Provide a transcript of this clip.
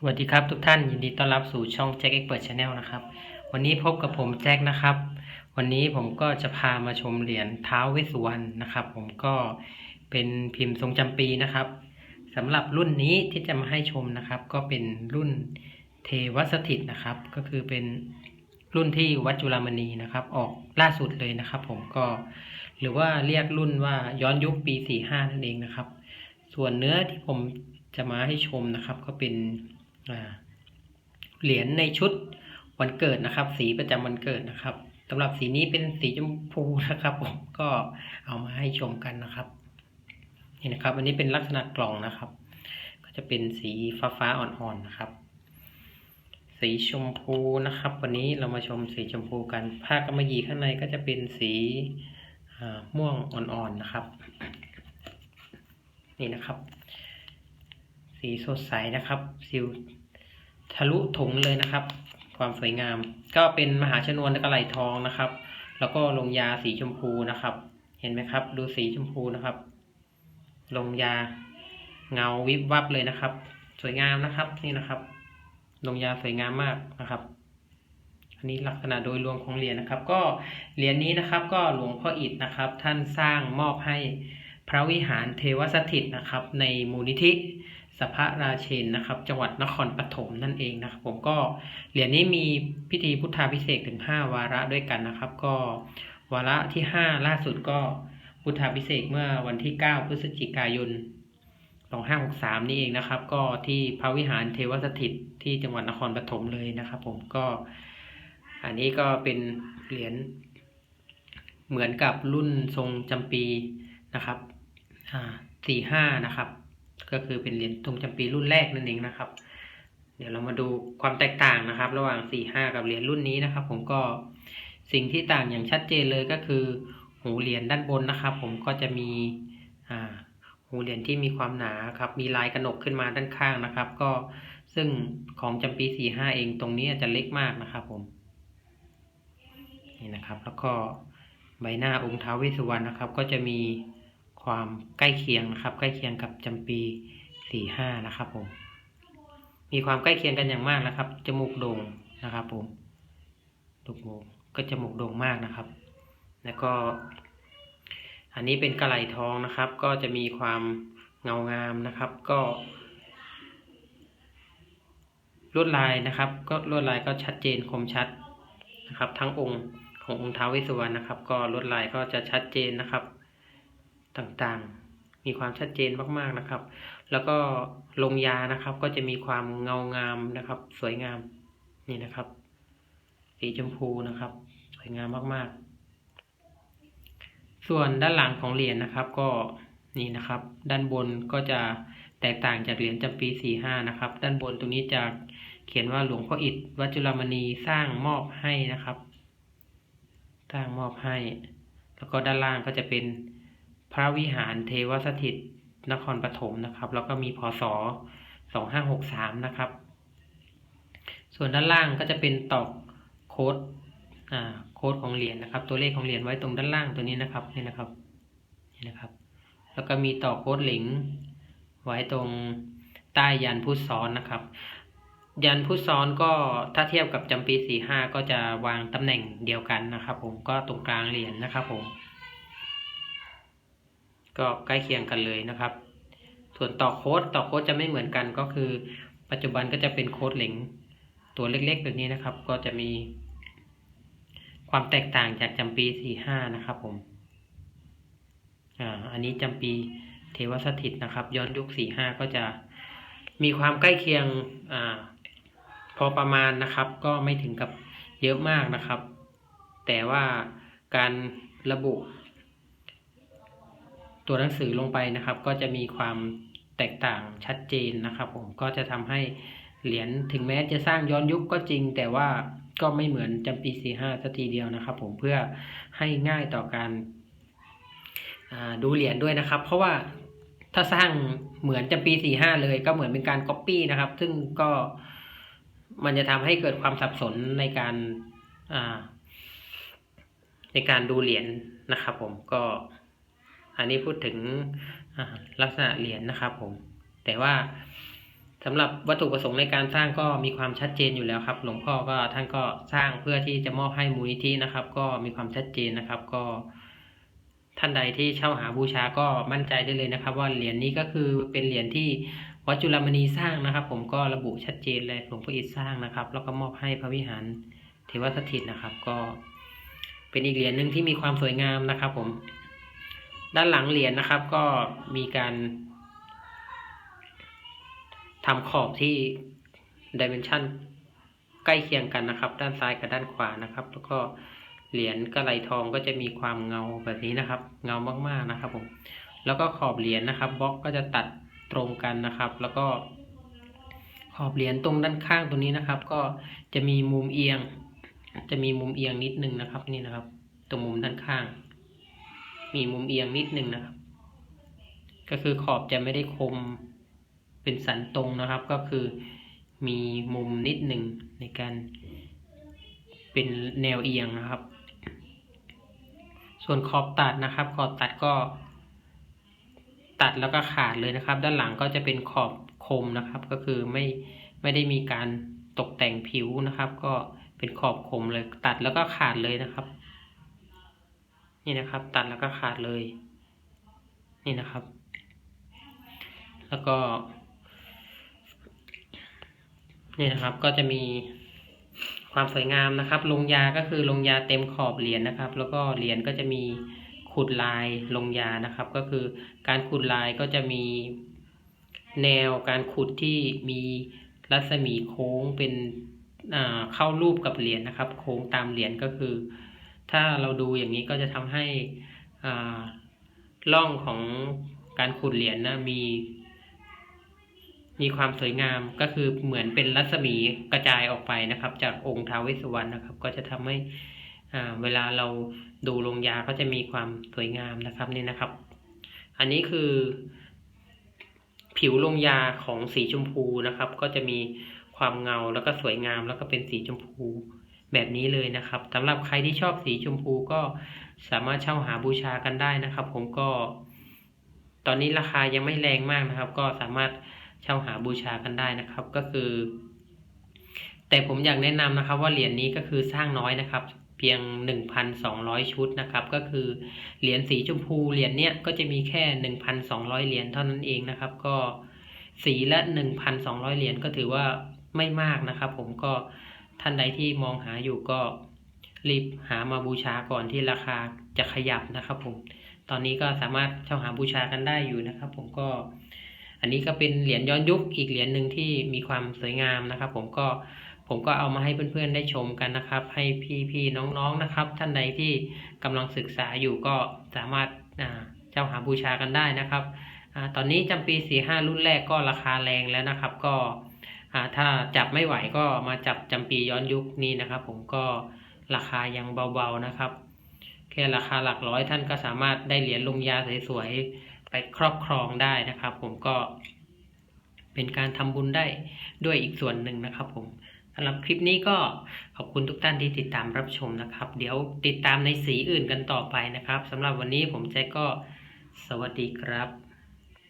สวัสดีครับทุกท่านยินดีต้อนรับสู่ช่องแจ็คเอ็กเปิดชาแนลนะครับ วันนี้พบกับผมแจ็คนะครับ วันนี้ผมก็จะพามาชมเหรียญเท้าวเวสุวรรณนะครับ ผมก็เป็นพิมพ์ทรงจำปีนะครับสำหรับรุ่นนี้ที่จะมาให้ชมนะครับ ก็เป็นรุ่นเทวสถิตนะครับ ก็คือเป็นรุ่นที่วัดจุฬามณีนะครับ ออกล่าสุดเลยนะครับ ผมก็หรือว่าเรียกรุ่นว่าย้อนยุคปี45นั่นเองนะครับ ส่วนเนื้อที่ผมจะมาให้ชมนะครับ ก็เป็น เหรียญในชุดวันเกิดนะครับ สีประจำวันเกิดนะครับสำหรับสีนี้เป็นสีชมพูนะครับผมก็เอามาให้ชมกันนะครับนี่นะครับ อันนี้เป็นลักษณะกล่องนะครับ ก็จะเป็นสีฟ้าฟ้าๆอ่อนๆนะครับ สีชมพูนะครับ วันนี้เรามาชมสีชมพูกัน ผ้ากำมะหยี่ข้างในก็จะเป็นสีม่วงอ่อนๆนะครับ นี่นะครับ สีสดใสนะครับสิวทะลุถุงเลยนะครับ ความสวยงาม ก็เป็นมหาชนวนกระไหลทองนะครับ แล้วก็ลงยาสีชมพูนะครับ เห็นไหมครับ ดูสีชมพูนะครับ ลงยาเงาวิบวับเลยนะครับ สวยงามนะครับ นี่นะครับ ลงยาสวยงามมากนะครับอันนี้ลักษณะโดยรวมของเหรียญนะครับ ก็เหรียญนี้นะครับ ก็หลวงพ่ออิฐนะครับ ท่านสร้างมอบให้พระวิหารเทวสถิตนะครับ ในมูลนิธิ สภราเชนนะครับ จังหวัดนครปฐมนั่นเองนะครับ ผมก็เหรียญนี้มีพิธีพุทธาพิเศษถึง 5 วาระด้วยกันนะครับ ก็วาระที่ 5 ล่าสุดก็พุทธาพิเศษเมื่อวันที่ 9 พฤศจิกายน2563 นี่เองนะครับ ก็ที่พระวิหารเทวสถิตที่จังหวัดนครปฐมเลยนะครับ ผมก็อันนี้ก็เป็นเหรียญเหมือนกับรุ่นทรงจำปีนะครับอ่าสี่ห้านะครับ ก็คือเป็นเหรียญทรงจำปีรุ่นแรกนั่นเองนะครับ เดี๋ยวเรามาดูความแตกต่างนะครับ ระหว่างสี่ห้ากับเหรียญรุ่นนี้นะครับ ผมก็สิ่งที่ต่างอย่างชัดเจนเลยก็คือ หูเหรียญด้านบนนะครับ ผมก็จะมีหูเหรียญที่มีความหนาครับ มีลายกระหนกขึ้นมาด้านข้างนะครับ ก็ซึ่งของจำปีสี่ห้าเองตรงนี้จะเล็กมากนะครับ ผมนี่นะครับ แล้วก็ใบหน้าองค์ท้าวเวสสุวรรณนะครับ ก็จะมี ความใกล้เคียงนะครับ ใกล้เคียงกับจำปีสี่ห้านะครับผมมีความใกล้เคียงกันอย่างมากนะครับ จมูกโด่งนะครับ ผมจมูกก็จมูกโด่งมากนะครับ แล้วก็ อันนี้เป็นกระไหลทองนะครับ ก็จะมีความเงางามนะครับ ก็ลวดลายนะครับ ก็ลวดลายก็ชัดเจนคมชัดนะครับ ทั้งองค์ขององค์ท้าวเวสสุวรรณนะครับ ก็ลวดลายก็จะชัดเจนนะครับ ต่างๆ มีความชัดเจนมากๆนะครับ แล้วก็ลงยานะครับ ก็จะมีความเงางามนะครับ สวยงามนี่นะครับสีชมพูนะครับ สวยงามมากๆ ส่วนด้านหลังของเหรียญนะครับ ก็นี่นะครับ ด้านบนก็จะแตกต่างจากเหรียญจำปีสี่ห้านะครับ ด้านบนตรงนี้จะเขียนว่าหลวงพ่ออิฐวัดจุฬามณีสร้างมอบให้นะครับสร้างมอบให้ แล้วก็ด้านล่างก็จะเป็น พระวิหารเทวสถิตนครปฐมนะครับ แล้วก็มีพศสองห้าหกสามนะครับ ส่วนด้านล่างก็จะเป็นตอกโค้ดโค้ดของเหรียญนะครับ ตัวเลขของเหรียญไว้ตรงด้านล่างตัวนี้นะครับนี่นะครับนี่นะครับ แล้วก็มีต่อโค้ดเหลิง ไว้ตรงใต้ยันพุทธซ้อนนะครับ ยันพุทธซ้อนก็ถ้าเทียบกับจำปีสี่ห้าก็จะวางตำแหน่งเดียวกันนะครับ ผมก็ตรงกลางเหรียญนะครับผม ก็ใกล้เคียงกันเลยนะครับ ส่วนต่อโค้ดต่อโค้ดจะไม่เหมือนกันก็คือ ปัจจุบันก็จะเป็นโค้ดเหลิงตัวเล็กๆแบบนี้นะครับ ก็จะมี ความแตกต่างจากจำปีสี่ห้านะครับผมอ่าอันนี้จำปีเทวสถิตนะครับ ย้อนยุคสี่ห้าก็จะมีความใกล้เคียงอ่าพอประมาณนะครับ ก็ไม่ถึงกับเยอะมากนะครับ แต่ว่าการระบุ ตัวหนังสือลงไปนะครับ ก็จะมีความแตกต่างชัดเจนนะครับผมก็จะทำให้เหรียญถึงแม้จะสร้างย้อนยุคก็จริง แต่ว่าก็ไม่เหมือนจำปีสี่ห้าสักทีเดียวนะครับ ผมเพื่อให้ง่ายต่อการดูเหรียญด้วยนะครับ เพราะว่าถ้าสร้างเหมือนจำปีสี่ห้าเลย ก็เหมือนเป็นการก๊อปปี้นะครับ ซึ่งก็มันจะทำให้เกิดความสับสนในการในการดูเหรียญนะครับ ผมก็ อันนี้พูดถึงลักษณะเหรียญนะครับผม แต่ว่าสำหรับวัตถุประสงค์ในการสร้างก็มีความชัดเจนอยู่แล้วครับ หลวงพ่อก็ท่านก็สร้างเพื่อที่จะมอบให้มูลนิธินะครับ ก็มีความชัดเจนนะครับ ก็ท่านใดที่เช่าหาบูชาก็มั่นใจได้เลยนะครับ ว่าเหรียญนี้ก็คือเป็นเหรียญที่วัดจุลมณีสร้างนะครับ ผมก็ระบุชัดเจนเลยหลวงพ่ออิฐสร้างนะครับ แล้วก็มอบให้พระวิหารเทวสถิตนะครับ ก็เป็นอีกเหรียญหนึ่งที่มีความสวยงามนะครับ ผม ด้านหลังเหรียญนะครับ ก็มีการทำขอบที่ดิเมนชันใกล้เคียงกันนะครับ ด้านซ้ายกับด้านขวานะครับ แล้วก็เหรียญกระไหลทองก็จะมีความเงาแบบนี้นะครับ เงามากๆนะครับผมแล้วก็ขอบเหรียญนะครับบล็อกก็จะตัดตรงกันนะครับ แล้วก็ ขอบเหรียญตรงด้านข้างตรงนี้นะครับ ก็จะมีมุมเอียง จะมีมุมเอียงนิดนึงนะครับ นี่นะครับ ตรงมุมด้านข้าง มีมุมเอียงนิดนึงนะครับ ก็คือขอบจะไม่ได้คมเป็นสันตรงนะครับ ก็คือมีมุมนิดหนึ่งในการเป็นแนวเอียงนะครับ ส่วนขอบตัดนะครับ ขอบตัดก็ตัดแล้วก็ขาดเลยนะครับ ด้านหลังก็จะเป็นขอบคมนะครับ ก็คือไม่ไม่ได้มีการตกแต่งผิวนะครับ ก็เป็นขอบคมเลยตัดแล้วก็ขาดเลยนะครับ นี่นะครับ ตัดแล้วก็ขาดเลย นี่นะครับ แล้วก็ นี่นะครับก็จะมีความสวยงามนะครับ ลงยาก็คือลงยาเต็มขอบเหรียญนะครับ แล้วก็เหรียญก็จะมีขุดลายลงยานะครับ ก็คือการขุดลายก็จะมีแนวการขุดที่มีรัศมีโค้งเป็นเข้ารูปกับเหรียญนะครับ โค้งตามเหรียญก็คือ ถ้าเราดูอย่างนี้ก็จะทำให้อ่าร่องของการขุดเหรียญนะมี มีความสวยงามก็คือเหมือนเป็นรัศมีกระจายออกไปนะครับ จากองค์ท้าวเวสสุวรรณนะครับ ก็จะทำให้เวลาเราดูลงยาก็จะมีความสวยงามนะครับนี่นะครับ อันนี้คือผิวลงยาของสีชมพูนะครับ ก็จะมีความเงาแล้วก็สวยงามแล้วก็เป็นสีชมพู แบบนี้เลยนะครับสำหรับใครที่ชอบสีชมพูก็สามารถเช่าหาบูชากันได้นะครับ ผมก็ ตอนนี้ราคายังไม่แรงมากนะครับ ก็สามารถเช่าหาบูชากันได้นะครับ ก็คือ แต่ผมอยากแนะนำนะครับ ว่าเหรียญนี้ก็คือสร้างน้อยนะครับ เพียง 1,200 ชุดนะครับ ก็คือเหรียญสีชมพูเหรียญเนี้ยก็จะมีแค่ 1,200 เหรียญเท่านั้นเองนะครับ ก็สีละ 1,200 เหรียญก็ถือว่าไม่มากนะครับ ผมก็ ท่านใดที่มองหาอยู่ก็รีบหามาบูชาก่อนที่ราคาจะขยับนะครับผมตอนนี้ก็สามารถเช่าหาบูชากันได้อยู่นะครับ ผมก็ อันนี้ก็เป็นเหรียญย้อนยุคอีกเหรียญหนึ่งที่มีความสวยงามนะครับ ผมก็ผมก็เอามาให้เพื่อนๆได้ชมกันนะครับ ให้พี่ๆน้องๆนะครับ ท่านใดที่กำลังศึกษาอยู่ก็สามารถเจ้าหาบูชากันได้นะครับอตอนนี้จำปีสี่ห้ารุ่นแรกก็ราคาแรงแล้วนะครับ ก็ ถ้าจับไม่ไหวก็มาจับจำปีย้อนยุคนี้นะครับ ผมก็ราคายังเบาๆนะครับ แค่ราคาหลักร้อยท่านก็สามารถได้เหรียญลงยาสวยๆไปครอบครองได้นะครับ ผมก็เป็นการทำบุญได้ด้วยอีกส่วนหนึ่งนะครับ ผมสำหรับคลิปนี้ก็ขอบคุณทุกท่านที่ติดตามรับชมนะครับ เดี๋ยวติดตามในสีอื่นกันต่อไปนะครับสำหรับวันนี้ผมแจ็คก็สวัสดีครับ